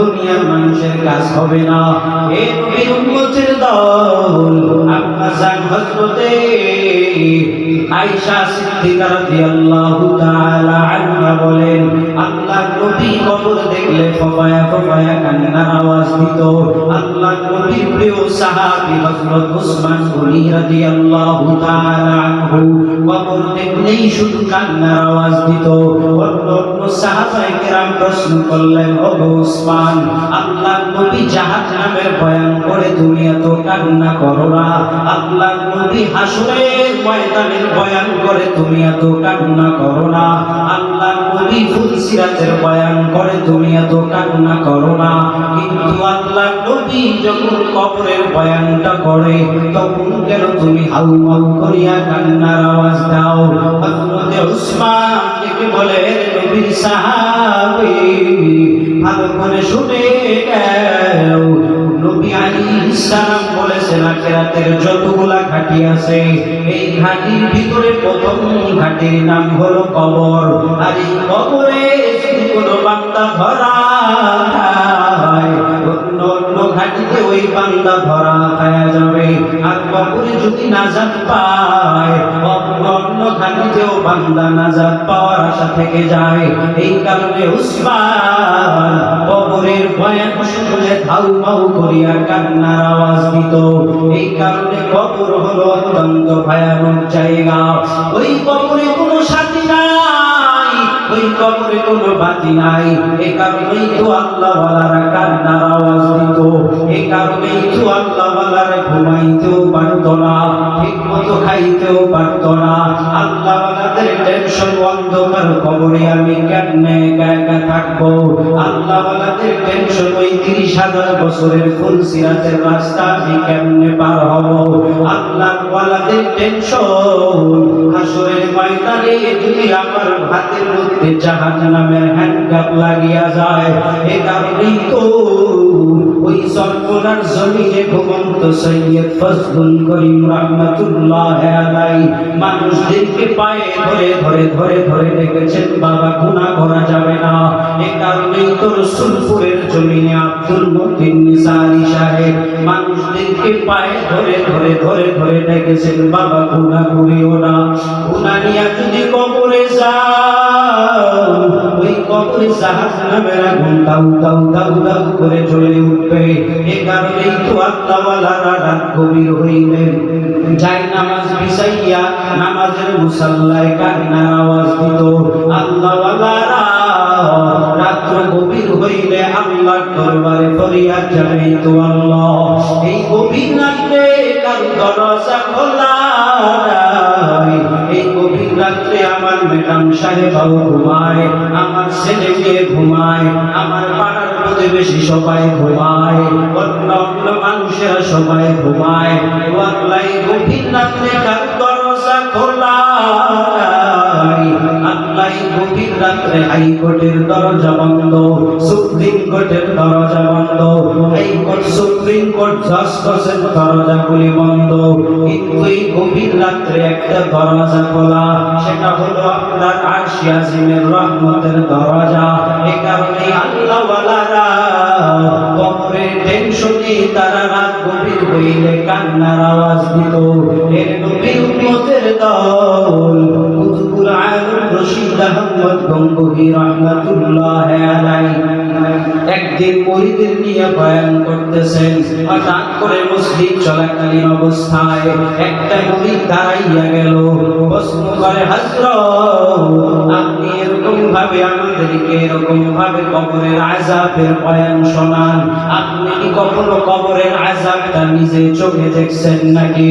দুনিয়ার মানুষের কাজ হবে না। এ নবীর উম্মতের দল আব্বা জান হযরতে আয়েশা সিদ্দিকা রাদিয়াল্লাহু তাআলা হযরত উসমান গনি রাদিয়াল্লাহু তাআলা আনহু কবর দেখলেই শুধু কান্নার আওয়াজ দিত। অন্য অন্য সাহাবায়ে কেরাম প্রশ্ন করলেন ও উসমান আল্লাহ নবী জাহান্নামের বয়ান করে তুমি এত কান্না করো না। আল্লাহ নবী হাসরের ময়দানের বয়ান করে তুমি এত কান্না করো না। আল্লাহ নবী ফুলসিরাতের বয়ান করে তুমি এত কান্না করো না। কিন্তু আল্লাহ নবী যখন কবরের বয়ানটা করে তখন কেন তুমি হাউ মাউ করিয়া কান্নার আওয়াজ দাও? ডেকে বলে নবীর সাহাবী, ভালো করে শুনে নাও। নবী সালাম বলেছেন, আখিরাতের যতগুলা ঘাটি আছে, এই ঘাটির ভিতরে প্রথম ঘাটির নাম হলো কবর। আর এই কবরে কোনো বান্দা ধরা ওই বান্দা ধরা খায়া যাবে। আর কবরে যদি নাজাত পায় অন্য ঘাটিতেও বান্দা নাজাত পাওয়ার আশা থেকে যায়। এই কারণে উসমান কবরের বয়ান শুনলে ধাউ মাউ করিয়া কান্নার আওয়াজ দিত। এই কারণে কবর হলো অত্যন্ত ভয়ানক জায়গা। ওই কবরে কোনো সাথী নাই, ওই কবরে কোনো বাতি নাই। এই কারণেই তো আল্লাহ কান্নার তো আল্লাহ ওয়ালারা ঘুমাইতেও পারত না ঠিক মতো খাইতেও পারত না। আল্লাহ ওয়ালাদের টেনশন অন্ধকার কবরে আমি কেমনে একা একা থাকব? আল্লাহ ওয়ালাদের টেনশন ওই তিরিশ হাজার বছরের ফুল সিরাতের রাস্তা আমি কেমনে পার হব? আল্লাহ ওয়ালাদের টেনশন হাসরের ময়দানে যদি আমার হাতের মধ্যে জাহাজ নামের হ্যান্ডকাপ লাগিয়া যায়, এ কারণেই তো ওই সর্বনার জমিনে ঘুমন্ত সৈয়দ ফজলুল করিম রহমাতুল্লাহ আলাই মানুষদেরকে পায়ে ধরে ধরে ধরে ধরে ডেকেছেন, বাবা, গুনাহ করা যাবে না। এ কারণেই তো রসুলপুরের জমিনে আব্দুল মতিন নিসারি সাহেব মানুষদেরকে পায়ে ধরে ধরে ধরে ধরে ডেকেছেন, বাবা, গুনাহ করিও না। গুনাহ নিয়ে যদি কবরে যাও ওই কবরে জাহাজ নামের আগুন দাউ নামাজের মুসাল্লায় কান্নার আওয়াজ দিত। আল্লাহওয়ালারা রাত্র গভীর হইলে আল্লাহর দরবারে ফরিয়াদ জানাইতো আল্লাহ। এই গভীর ঘুমায়, আমার ছেলে মেয়ে ঘুমায়, আমার পাড়ার প্রতিবেশী সবাই ঘুমায়, অন্য অন্য মানুষেরা সবাই গভীর রাত্রে দরজা হাইকোর্টের দরজা বন্ধ, সুপ্রিম কোর্টের দরজা বন্ধ, হাইকোর্ট, সুপ্রিম কোর্ট জাস্টিসের দরজাগুলি বন্ধ। এই গভীর রাত্রে একটা দরজা খোলা। সেটা হলো আপনার আরশি আজিমের রহমতের দরজা এই কারণে আল্লাহ ওয়ালারা কবরের টেনশনে তারা রাত গভীর হইলে কান্নার আওয়াজ দিত। এর নবীর উম্মতের দল কুতুবুল আলম রশিদ আহমদ গঙ্গোহী রহমাতুল্লাহ আলাইহি একদিন মরিদের নিয়ে বয়ান করতেছেন। হঠাৎ করে মসজিদ চলাকালীন অবস্থায় একটা মরিদ দাঁড়াইয়া গেল। প্রশ্ন করে হযরত আপনি এরকম ভাবে আমাদেরকে এরকম ভাবে কবরের আযাবের বয়ান শোনান। আপনি কি কখনো কবরের আযাবটা নিজে চোখে দেখছেন নাকি?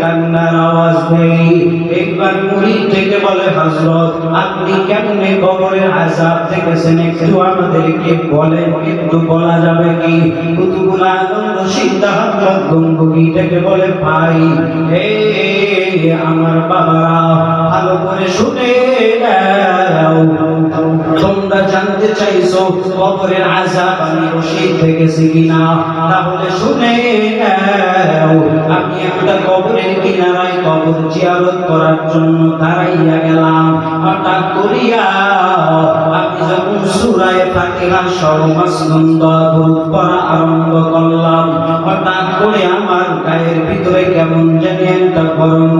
কান্নার আওয়াজ নেই। একবার মুড়ি থেকে বলে আপনি কেমনে কবরের আজাব দেখেছেন? একটু আমাদেরকে বলেন, একটু বলা যাবে কি? কুতুবুল বলে, ভাই আমার বাবা ভালো করে শুনে জানতে চাইছো, কবরের আমি রশিদ কিনা? তাহলে শুনে নাও, আমি একটা কবরের কিনারায় কবর জিয়ারত করার জন্য দাঁড়াইয়া গেলাম। হঠাৎ করিয়া আমি যখন সুরায় ফাতিহা আরম্ভ করলাম, হঠাৎ করে আমার গায়ের ভিতরে কেমন জানি একটা গরম